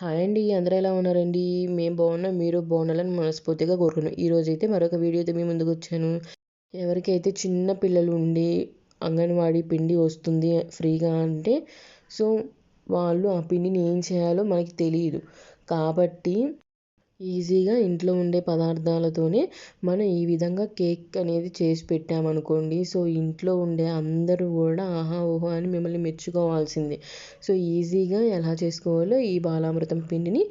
Hi అండి అందరూ ఎలా ఉన్నారండి? మేము బాగున్నాం మీరు బాగుండాలని మనస్ఫూర్తిగా కోరుకున్నాం ఈరోజైతే మరొక వీడియోతో మీ ముందుకు వచ్చాను. ఎవరికైతే చిన్న పిల్లలు ఉండి అంగన్వాడీ పిండి వస్తుంది ఫ్రీగా అంటే సో వాళ్ళు ఆ పిండిని ఏం చేయాలో మనకి తెలియదు కాబట్టి ఈజీగా ఇంట్లో ఉండే పదార్థాలతోనే మనం ఈ విధంగా కేక్ అనేది చేసి పెట్టామనుకోండి సో ఇంట్లో ఉండే అందరూ కూడా ఆహా ఓహో అని మిమ్మల్ని మెచ్చుకోవాల్సిందే. సో ఈజీగా ఎలా చేసుకోవాలో ఈ బాలామృతం పిండిని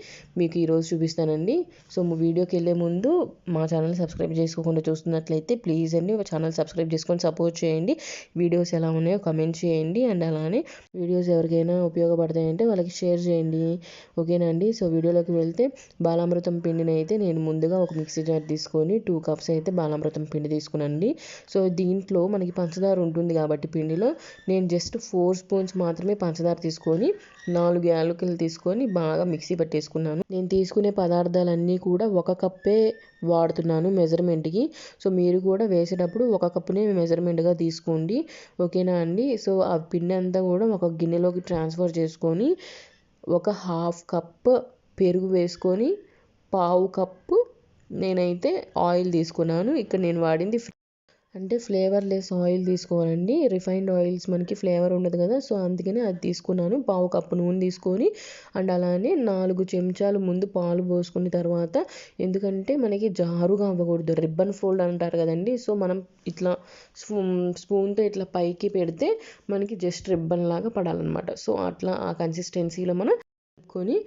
మీకు ఈరోజు చూపిస్తానండి. సో వీడియోకి వెళ్ళే ముందు మా ఛానల్ సబ్స్క్రైబ్ చేసుకోకుండా చూస్తున్నట్లయితే ప్లీజ్ అండి ఛానల్ సబ్స్క్రైబ్ చేసుకొని సపోర్ట్ చేయండి. వీడియోస్ ఎలా ఉన్నాయో కమెంట్ చేయండి. అండ్ అలానే వీడియోస్ ఎవరికైనా ఉపయోగపడతాయంటే వాళ్ళకి షేర్ చేయండి. ఓకేనా అండి? సో వీడియోలోకి వెళ్తే బాలామృతం పిండిని అయితే నేను ముందుగా ఒక మిక్సీ జార్ తీసుకొని టూ కప్స్ అయితే బాలామృతం పిండి తీసుకున్నానండి. సో దీంట్లో మనకి పంచదార ఉంటుంది కాబట్టి పిండిలో నేను జస్ట్ ఫోర్ స్పూన్స్ మాత్రమే పంచదార తీసుకొని నాలుగు యాలకులు తీసుకొని బాగా మిక్సీ పట్టేసుకున్నాను. నేను తీసుకునే పదార్థాలన్నీ కూడా ఒక కప్పే వాడుతున్నాను మెజర్మెంట్కి. సో మీరు కూడా వేసేటప్పుడు ఒక కప్పునే మెజర్మెంట్గా తీసుకోండి. ఓకేనా అండి? సో ఆ పిండి అంతా కూడా ఒక గిన్నెలోకి ట్రాన్స్ఫర్ చేసుకొని ఒక హాఫ్ కప్ పెరుగు వేసుకొని పావు కప్పు నేనైతే ఆయిల్ తీసుకున్నాను. ఇక్కడ నేను వాడింది అంటే ఫ్లేవర్లెస్ ఆయిల్ తీసుకోవాలండి. రిఫైన్డ్ ఆయిల్స్ మనకి ఫ్లేవర్ ఉండదు కదా సో అందుకని అది తీసుకున్నాను. పావు కప్పు నూనె తీసుకొని అండ్ అలానే నాలుగు చెంచాలు ముందు పాలు పోసుకున్న తర్వాత ఎందుకంటే మనకి జారుగా అవ్వకూడదు. రిబ్బన్ ఫోల్డ్ అంటారు కదండి సో మనం ఇట్లా స్పూన్ స్పూన్తో ఇట్లా పైకి పెడితే మనకి జస్ట్ రిబ్బన్ లాగా పడాలన్నమాట. సో అట్లా ఆ కన్సిస్టెన్సీలో మనం కలుపుకొని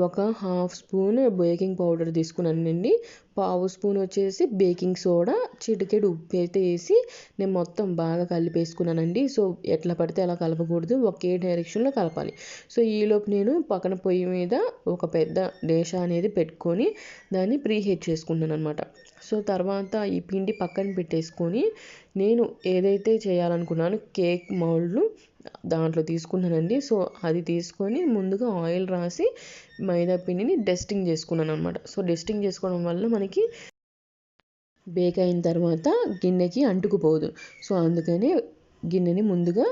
ఒక హాఫ్ స్పూన్ బేకింగ్ పౌడర్ తీసుకున్నానండి పావు స్పూన్ వచ్చేసి బేకింగ్ సోడా చిటికెడు ఉప్పు అయితే వేసి నేను మొత్తం బాగా కలిపేసుకున్నానండి. సో ఎట్లా పడితే అలా కలపకూడదు. ఒకే డైరెక్షన్లో కలపాలి. సో ఈలోపు నేను పక్కన పొయ్యి మీద ఒక పెద్ద దేశ అనేది పెట్టుకొని దాన్ని ప్రీహీట్ చేసుకున్నాను అనమాట సో తర్వాత ఈ పిండి పక్కన పెట్టేసుకొని నేను ఏదైతే చేయాలనుకున్నానో కేక్ మౌల్డ్లు దాంట్లో తీసుకున్నానండి. సో అది తీసుకొని ముందుగా ఆయిల్ రాసి మైదా పిండిని డస్టింగ్ చేసుకున్నాను అనమాట సో డస్టింగ్ చేసుకోవడం వల్ల మనకి బేక్ అయిన తర్వాత గిన్నెకి అంటుకుపోదు. సో అందుకని గిన్నెని ముందుగా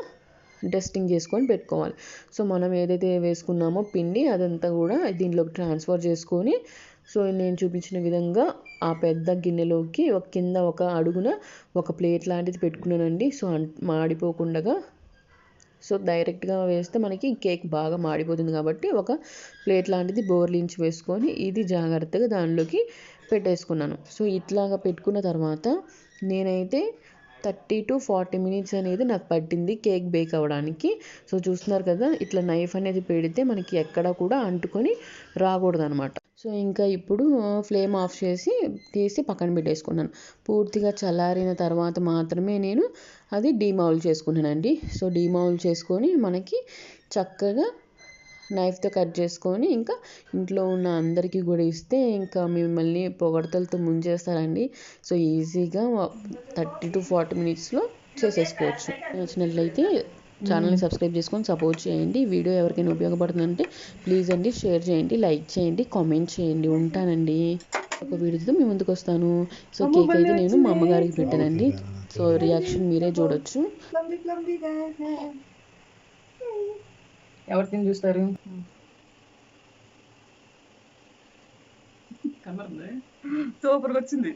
డస్టింగ్ చేసుకొని పెట్టుకోవాలి. సో మనం ఏదైతే వేసుకున్నామో పిండి అదంతా కూడా దీంట్లోకి ట్రాన్స్ఫర్ చేసుకొని సో నేను చూపించిన విధంగా ఆ పెద్ద గిన్నెలోకి ఒక కింద ఒక అడుగున ఒక ప్లేట్ లాంటిది పెట్టుకున్నానండి. సో మాడిపోకుండా సో డైరెక్ట్గా వేస్తే మనకి కేక్ బాగా మాడిపోతుంది కాబట్టి ఒక ప్లేట్ లాంటిది బోర్లించి వేసుకొని ఇది జాగ్రత్తగా దానిలోకి పెట్టేసుకున్నాను. సో ఇట్లాగా పెట్టుకున్న తర్వాత నేనైతే థర్టీ టు ఫార్టీ మినిట్స్ అనేది నాకు పట్టింది కేక్ బేక్ అవ్వడానికి. సో చూస్తున్నారు కదా ఇట్లా నైఫ్ అనేది పెడితే మనకి ఎక్కడ కూడా అంటుకొని రాకూడదు అనమాట సో ఇంకా ఇప్పుడు ఫ్లేమ్ ఆఫ్ చేసి తీసి పక్కన పెట్టేసుకున్నాను. పూర్తిగా చల్లారిన తర్వాత మాత్రమే నేను అది డీమౌల్ చేసుకున్నానండి. సో డీమౌల్ చేసుకొని మనకి చక్కగా నైఫ్తో కట్ చేసుకొని ఇంకా ఇంట్లో ఉన్న అందరికీ కూడా ఇస్తే ఇంకా మిమ్మల్ని పొగడతలతో ముంచేస్తారండి. సో ఈజీగా థర్టీ టు ఫార్టీ మినిట్స్లో చేసేసుకోవచ్చు. నచ్చినట్లయితే ఛానల్ని సబ్స్క్రైబ్ చేసుకొని సపోర్ట్ చేయండి. వీడియో ఎవరికైనా ఉపయోగపడుతుందంటే ప్లీజ్ అండి షేర్ చేయండి లైక్ చేయండి కామెంట్ చేయండి. ఉంటానండి. ఒక వీడియోతో మీ ముందుకు వస్తాను. సో కేక్ అయితే నేను మా అమ్మగారికి పెట్టానండి. సో రియాక్షన్ మీరే చూడొచ్చు. ఎవరు చూస్తారు? సూపర్ వచ్చింది.